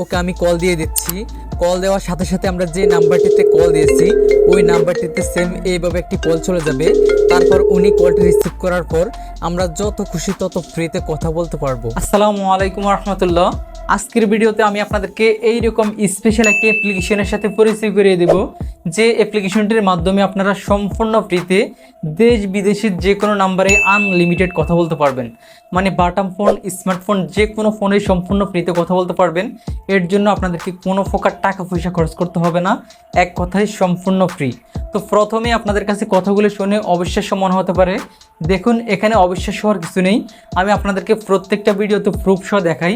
ওকে আমি কল দিয়ে দিচ্ছি। কল দেওয়ার সাথে সাথে আমরা যে নাম্বারটিতে কল দিয়েছি, ওই নাম্বারটিতে সেম এইভাবে একটি কল চলে যাবে। তারপর উনি কলটি রিসিভ করার পর আমরা যত খুশি তত ফ্রিতে কথা বলতে পারব। আসসালামু আলাইকুম রহমতুল্লাহ। আজকের ভিডিওতে আমি আপনাদেরকে এইরকম স্পেশাল একটি অ্যাপ্লিকেশনের সাথে পরিচয় করিয়ে দেব, যে অ্যাপ্লিকেশনটির মাধ্যমে আপনারা সম্পূর্ণ ফ্রিতে দেশ বিদেশের যে কোনো নাম্বারে আনলিমিটেড কথা বলতে পারবেন। মানে বাটাম ফোন স্মার্টফোন যে কোনো ফোনে সম্পূর্ণ ফ্রিতে কথা বলতে পারবেন। এর জন্য আপনাদেরকে কোনো প্রকার টাকা পয়সা খরচ করতে হবে না, এক কথায় সম্পূর্ণ ফ্রি তো প্রথমে আপনাদের কাছে কথাগুলো শুনে অবিশ্বাস্য মনে হতে পারে। দেখুন, এখানে অবিশ্বাস্য হওয়ার কিছু নেই। আমি আপনাদেরকে প্রত্যেকটা ভিডিওতে প্রুফ সহ দেখাই।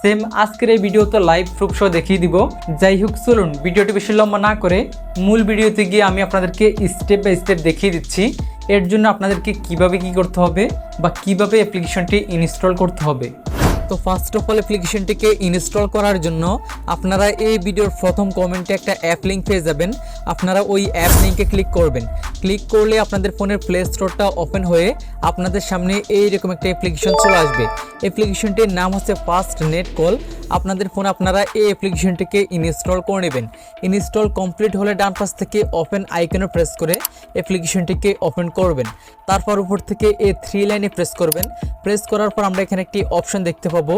সেম আজকের এই ভিডিওতে লাইভ প্রুফ সহ দেখিয়ে দিব। যাই হোক, চলুন, ভিডিওটি বেশি লম্বা না করে মূল ভিডিওতে গিয়ে আমি আপনাদেরকে স্টেপ বাই স্টেপ দেখিয়ে দিচ্ছি। এর জন্য আপনাদেরকে কীভাবে কি করতে হবে বা কীভাবে অ্যাপ্লিকেশনটি ইনস্টল করতে হবে। তো ফার্স্ট অফ অল অ্যাপ্লিকেশনটিকে ইনস্টল করার জন্য আপনারা এই ভিডিওর প্রথম কমেন্টে একটা অ্যাপ লিঙ্ক পেয়ে যাবেন। আপনারা ওই অ্যাপ লিঙ্কে ক্লিক করবেন। ক্লিক করলে আপনাদের ফোনের প্লে স্টোরটা ওপেন হয়ে আপনাদের সামনে এইরকম একটা অ্যাপ্লিকেশন চলে আসবে। অ্যাপ্লিকেশনটির নাম হচ্ছে ফাস্ট নেট কল আপনাদের ফোনে আপনারা এই অ্যাপ্লিকেশনটিকে ইনস্টল করে নেবেন। ইনস্টল কমপ্লিট হলে ডান পাশ থেকে ওপেন আইকনে প্রেস করে অ্যাপ্লিকেশনটিকে ওপেন করবেন। তারপর উপর থেকে এই থ্রি লাইনে প্রেস করবেন। প্রেস করার পর আমরা এখানে একটি অপশন দেখতে পাবো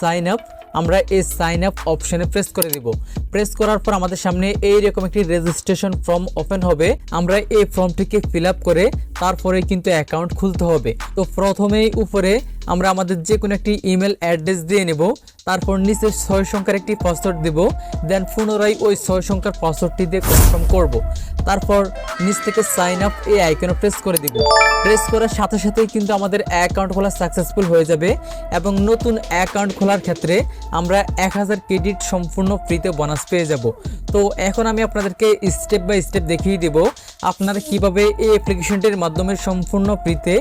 সাইন আপ আমরা এই সাইন আপ অপশানে প্রেস করে দিব প্রেস করার পর আমাদের সামনে এই রকম একটি রেজিস্ট্রেশন ফর্ম ওপেন হবে। আমরা এই ফর্মটিকে ফিল করে তারপরে কিন্তু অ্যাকাউন্ট খুলতে হবে। তো প্রথমেই উপরে আমরা আমাদের যে কোনো একটি ইমেল অ্যাড্রেস দিয়ে নেব। তারপর নিচে ছয় সংখ্যার একটি পাসওয়ার্ড দেব দেন পুনরায় ওই ছয় সংখ্যার পাসওয়ার্ডটি দিয়ে কনফার্ম করব। তারপর নিচ থেকে সাইন আপ এই আইকনে প্রেস করে দিব। প্রেস করার সাথে সাথেই কিন্তু আমাদের অ্যাকাউন্ট খোলা সাকসেসফুল হয়ে যাবে এবং নতুন অ্যাকাউন্ট খোলার ক্ষেত্রে আমরা এক হাজার ক্রেডিট সম্পূর্ণ ফ্রিতে বোনাস পেয়ে যাব। তো এখন আমি আপনাদেরকে স্টেপ বাই স্টেপ দেখিয়ে দেব আপনারা কীভাবে এই অ্যাপ্লিকেশনটির মাধ্যমে সম্পূর্ণ ফ্রিতে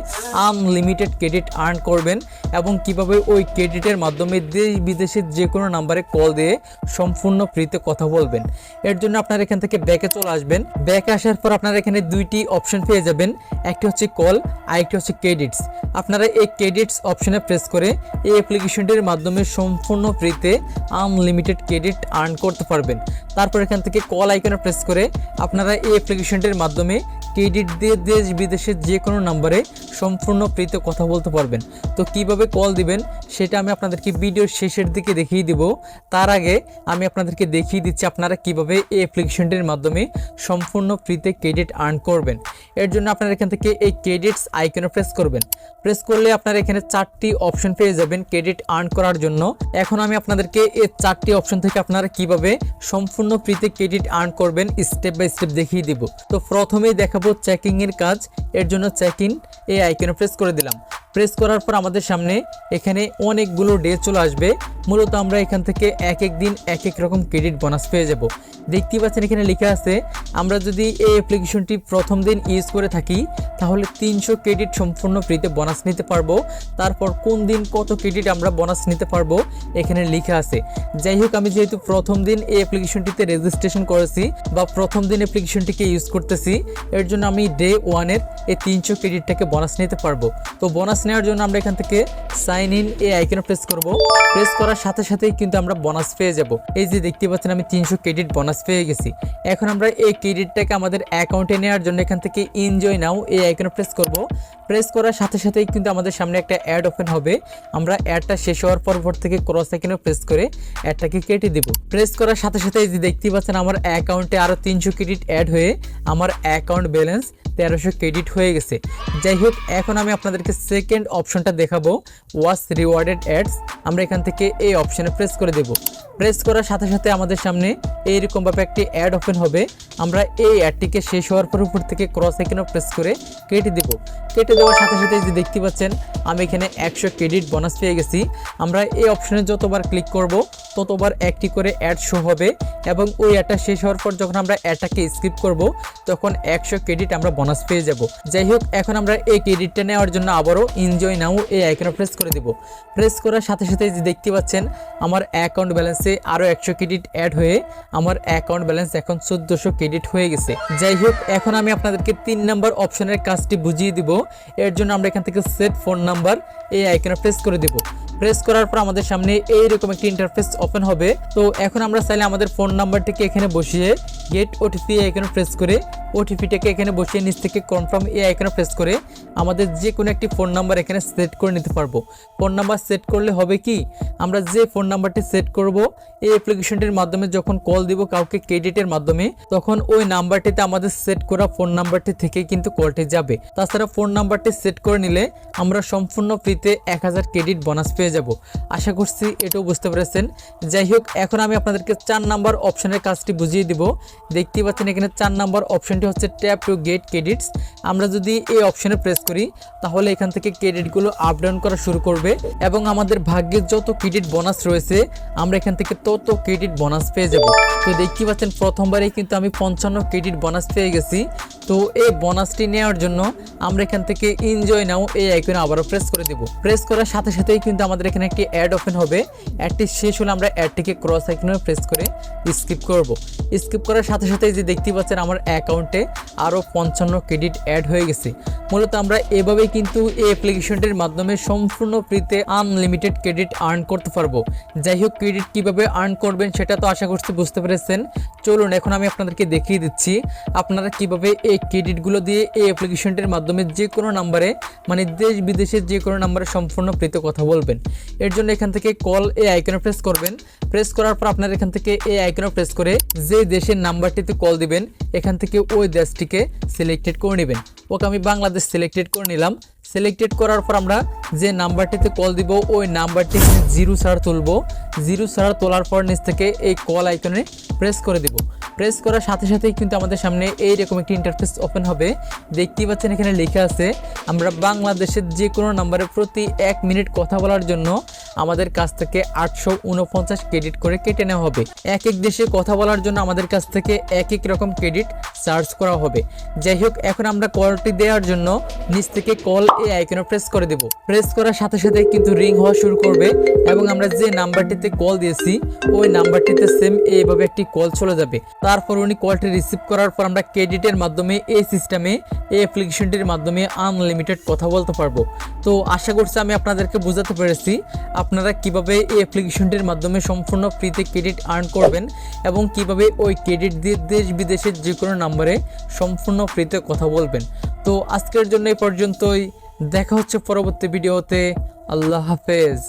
আনলিমিটেড ক্রেডিট আর্ন করবেন এবং কীভাবে ওই ক্রেডিটের মাধ্যমে দেশ বিদেশের যে কোনো নাম্বারে কল দিয়ে সম্পূর্ণ ফ্রিতে কথা বলবেন। এর জন্য আপনারা এখান থেকে ব্যাকে চলে আসবেন। ব্যাকে আসার পর আপনারা এখানে দুইটি অপশন পেয়ে যাবেন। একটি হচ্ছে কল আরেকটি হচ্ছে ক্রেডিটস আপনারা এই ক্রেডিটস অপশনে প্রেস করে এই অ্যাপ্লিকেশনটির মাধ্যমে সম্পূর্ণ ফ্রিতে আনলিমিটেড ক্রেডিট আর্ন করতে পারবেন। তারপর এখান থেকে কল আইকনে প্রেস করে আপনারা এই অ্যাপ্লিকেশনটির মাধ্যমে ক্রেডিট দিয়ে দেশ বিদেশের যে কোনো নাম্বারে সম্পূর্ণ ফ্রিতে কথা বলতে পারবেন। তো কীভাবে কল দিবেন সেটা আমি আপনাদেরকে ভিডিওর শেষের দিকে দেখিয়ে দিব। তার আগে আমি আপনাদেরকে দেখিয়ে দিচ্ছি আপনারা কীভাবে এই অ্যাপ্লিকেশনটির মাধ্যমে সম্পূর্ণ ফ্রিতে ক্রেডিট আর্ন করবেন। এর জন্য আপনারা এখান থেকে এই ক্রেডিটস আইকনে প্রেস করবেন। প্রেস করলে আপনারা এখানে চারটি অপশন পেয়ে যাবেন ক্রেডিট আর্ন করার জন্য। এখন আমি আপনাদেরকে এই চারটি অপশন থেকে আপনারা কীভাবে সম্পূর্ণ ফ্রিতে ক্রেডিট আর্ন করবেন স্টেপ বাই স্টেপ দেখিয়ে দিব। তো প্রথমেই দেখাবো চেকিং এর কাজ। এর জন্য চেক ইন এই আইকনে প্রেস করে দিলাম। প্রেস করার পর আমাদের সামনে এখানে অনেকগুলো ডে চলে আসবে। মূলত আমরা এখান থেকে এক এক দিন এক এক রকম ক্রেডিট বোনাস পেয়ে যাব। দেখতেই পাচ্ছেন এখানে লেখা আছে, আমরা যদি এই অ্যাপ্লিকেশনটি প্রথম দিন ইউজ করে থাকি, তাহলে তিনশো ক্রেডিট সম্পূর্ণ ফ্রিতে বোনাস নিতে পারব। তারপর কোন দিন কত ক্রেডিট আমরা বোনাস নিতে পারব, এখানে লেখা আছে। যাই হোক, আমি যেহেতু প্রথম দিন এই অ্যাপ্লিকেশনটিতে রেজিস্ট্রেশন করেছি বা প্রথম দিন অ্যাপ্লিকেশনটিকে ইউজ করতেছি, এর জন্য আমি ডে ওয়ানের এই তিনশো ক্রেডিটটাকে বোনাস নিতে পারব। তো বোনাস নেওয়ার জন্য আমরা এখান থেকে সাইন ইন এই আইকনে প্রেস করব। প্রেস করার সাথে সাথেই কিন্তু আমরা বোনাস পেয়ে যাব। এই যে দেখতে পাচ্ছেন, আমি তিনশো ক্রেডিট বোনাস পেয়ে গেছি। এখন আমরা এই ক্রেডিটটাকে আমাদের অ্যাকাউন্টে নেওয়ার জন্য এখান থেকে এনজয় নাও এই আইকনে প্রেস করব। প্রেস করার সাথে সাথেই কিন্তু আমাদের সামনে একটা অ্যাড ওপেন হবে। আমরা অ্যাডটা শেষ হওয়ার পর পর থেকে ক্রস আইকনে প্রেস করে অ্যাডটাকে কেটে দিব। প্রেস করার সাথে সাথে এই যে দেখতেই পাচ্ছেন আমার অ্যাকাউন্টে আরও তিনশো ক্রেডিট অ্যাড হয়ে আমার অ্যাকাউন্ট ব্যালেন্স তেরোশো ক্রেডিট হয়ে গেছে। যাই হোক, এখন আমি আপনাদেরকে সেকেন্ড অপশনটা দেখাবো। ওয়াস রিওয়ার্ডেড অ্যাডস আমরা এখান থেকে এই অপশনে প্রেস করে দেব। প্রেস করার সাথে সাথে আমাদের সামনে এইরকমভাবে একটি অ্যাড ওপেন হবে। আমরা এই অ্যাডটিকে শেষ হওয়ার পর উপর থেকে ক্রস আইকনে প্রেস করে কেটে দেব। কেটে দেওয়ার সাথে সাথে যে দেখতে পাচ্ছেন, আমি এখানে একশো ক্রেডিট বোনাস পেয়ে গেছি। আমরা এই অপশনে যতবার ক্লিক করব, ততবার একটি করে অ্যাড শো হবে এবং ওই অ্যাডটা শেষ হওয়ার পর যখন আমরা অ্যাডটাকে স্কিপ করব, তখন একশো ক্রেডিট আমরা বোনাস পেয়ে যাব। যাই হোক, এখন আমরা এই ক্রেডিটটা নেওয়ার জন্য আবারও এনজয় নাও এই আইকনে প্রেস করে দেব। প্রেস করার সাথে সাথে যে দেখতে পাচ্ছেন, আমার অ্যাকাউন্ট ব্যালেন্সে আরও একশো ক্রেডিট অ্যাড হয়ে আমার অ্যাকাউন্ট ব্যালেন্স এখন চোদ্দশো ক্রেডিট হয়ে গেছে। যাই হোক, এখন আমি আপনাদেরকে তিন নম্বর অপশনের কাজটি বুঝিয়ে দিব। এর জন্য আমরা এখান থেকে সেট ফোন নাম্বার এই আইকনে প্রেস করে দেব। প্রেস করার পর আমাদের সামনে এইরকম একটি ইন্টারফেস ওপেন হবে। তো এখন আমরা চাইলে আমাদের ফোন নাম্বারটিকে এখানে বসিয়ে গেট ওটিপি আইকনে প্রেস করে ওটিপিটাকে এখানে বসিয়ে নিচ থেকে কনফার্ম এই আইকনে প্রেস করে আমাদের যে কোনো একটি ফোন নাম্বার এখানে সেট করে নিতে পারব। ফোন নাম্বার সেট করলে হবে কি? আমরা যে ফোন নাম্বারটি সেট করব, এই অ্যাপ্লিকেশনটির মাধ্যমে যখন কল দিব কাউকে ক্রেডিটের মাধ্যমে, তখন ওই নাম্বারটিতে আমাদের সেট করা ফোন নাম্বারটি থেকে কিন্তু কলটি যাবে। তাছাড়া ফোন নাম্বারটি সেট করে নিলে আমরা সম্পূর্ণ ফ্রিতে এক হাজার ক্রেডিট বোনাস পেয়ে যাব। আশা করছি এটাও বুঝতে পেরেছেন। যাই হোক, এখন আমি আপনাদেরকে চার নাম্বার অপশনের কাজটি বুঝিয়ে দিব। দেখতেই পাচ্ছেন এখানে চার নাম্বার অপশনটি হচ্ছে ট্যাপ টু গেট ক্রেডিটস। আমরা যদি এই অপশনে প্রেস করি, তাহলে এখান থেকে ক্রেডিটগুলো আপ ডাউন করা শুরু করবে এবং আমাদের ভাগ্যের যত ক্রেডিট বোনাস রয়েছে, আমরা এখান থেকে তত ক্রেডিট বোনাস পেয়ে যাব। তো দেখতেই পাচ্ছেন, প্রথমবারেই কিন্তু আমি পঞ্চান্ন ক্রেডিট বোনাস পেয়ে গেছি। তো এই বোনাসটি নেওয়ার জন্য আমরা এখান থেকে এনজয় নাও এই আইকনে আবারও প্রেস করে দেব। প্রেস করার সাথে সাথেই কিন্তু আমাদের এখানে একটি অ্যাড ওপেন হবে। অ্যাডটি শেষ হলে আমরা অ্যাডটিকে ক্রস আইকনে প্রেস করে স্কিপ করব। স্কিপ করার সাথে সাথেই যে দেখতে পাচ্ছেন আমার অ্যাকাউন্টে আরও পঞ্চান্ন ক্রেডিট অ্যাড হয়ে গেছে। মূলত আমরা এভাবেই কিন্তু এই অ্যাপ্লিকেশনটির মাধ্যমে সম্পূর্ণ ফ্রিতে আনলিমিটেড ক্রেডিট আর্ন করতে পারব। যাই হোক ক্রেডিট কীভাবে আর্ন করবেন সেটা তো আশা করছি বুঝতে পেরেছেন। চলুন, এখন আমি আপনাদেরকে দেখিয়ে দিচ্ছি আপনারা কীভাবে এই ক্রেডিটগুলো দিয়ে এই অ্যাপ্লিকেশনটির মাধ্যমে যে কোনো নাম্বারে মানে দেশ বিদেশের যে কোনো নাম্বারে সম্পূর্ণ ফ্রিতে কথা বলবেন। এর জন্য এখান থেকে কল এই আইকনে প্রেস করবেন। প্রেস করার পর আপনারা এখান থেকে এই আইকনে প্রেস করে যে দেশের নাম্বারটিতে কল দিবেন, এখান থেকে ওই দেশটিকে সিলেক্টেড করে নেবেন। ওকে, আমি বাংলাদেশ সিলেক্টেড করে নিলাম। সিলেক্টেড করার পর আমরা যে নাম্বারটিতে কল দিব, ওই নাম্বারটি জিরো ছাড়া তুলবো। জিরো ছাড়া তোলার পর নিচ থেকে এই কল আইকনে প্রেস করে দিব। প্রেস করার সাথে সাথেই কিন্তু আমাদের সামনে এইরকম একটি ইন্টারফেস ওপেন হবে। দেখতেই পাচ্ছেন এখানে লেখা আছে, আমরা বাংলাদেশের যে কোনো নাম্বারে প্রতি এক মিনিট কথা বলার জন্য আমাদের কাছ থেকে আটশো উনপঞ্চাশ ক্রেডিট করে কেটে নেওয়া হবে। এক এক দেশে কথা বলার জন্য আমাদের কাছ থেকে এক এক রকম ক্রেডিট চার্জ করা হবে। যাই হোক, এখন আমরা কলটি দেওয়ার জন্য নিচ থেকে কল এই আইকনে প্রেস করে দেব। প্রেস করার সাথে সাথে কিন্তু রিং হওয়া শুরু করবে এবং আমরা যে নাম্বারটিতে কল দিয়েছি, ওই নাম্বারটিতে সেম এইভাবে একটি কল চলে যাবে। তারপর উনি কলটি রিসিভ করার পর আমরা ক্রেডিটের মাধ্যমে, এই সিস্টেমে, এই অ্যাপ্লিকেশনটির মাধ্যমে আনলিমিটেড কথা বলতে পারব। তো আশা করছি আমি আপনাদেরকে বোঝাতে পেরেছি। আপনারা কীভাবে এই অ্যাপ্লিকেশনটির মাধ্যমে সম্পূর্ণ ফ্রিতে ক্রেডিট আর্ন করবেন এবং কীভাবে ওই ক্রেডিট দিয়ে দেশ বিদেশের যে কোনো নাম্বারে সম্পূর্ণ ফ্রিতে কথা বলবেন। তো আজকের জন্য এই পর্যন্তই। দেখা হচ্ছে পরবর্তী ভিডিওতে আল্লাহ হাফেজ।